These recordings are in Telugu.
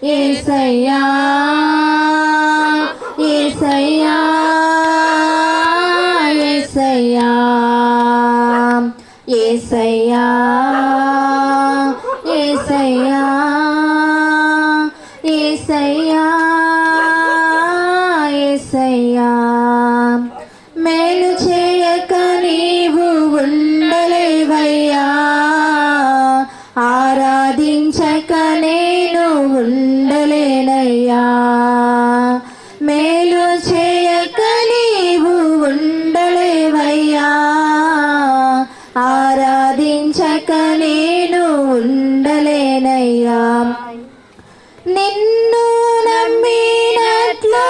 一岁呀，一岁呀，一岁呀，一岁呀，一岁呀，一岁呀。నిన్ను నమ్మినట్లు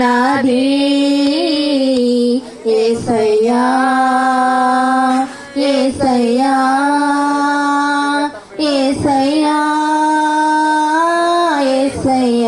నాది ఏసయ్యా ఏసయ్యా ఏసయ్యా ఏసయ్యా ఏసయ్యా.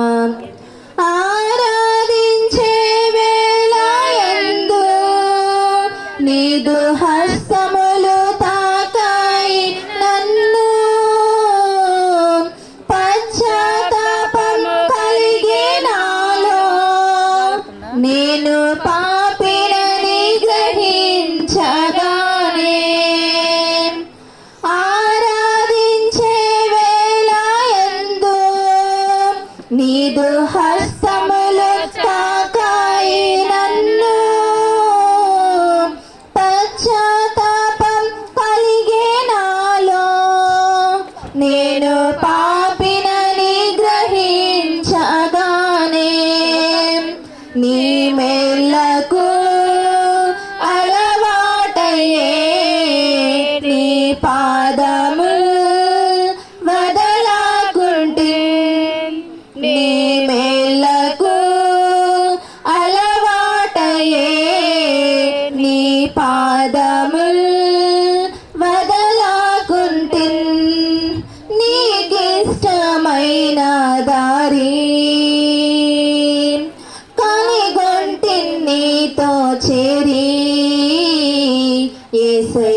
నీ మెల్లకు అలవాటయ్యే నీ పాదము వదలాకుంటే నీ మెల్లకు అలవాటయ్యే నీ పాదముల్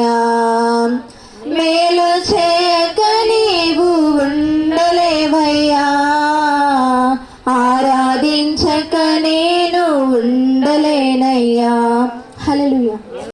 ఉండలేనయ్యా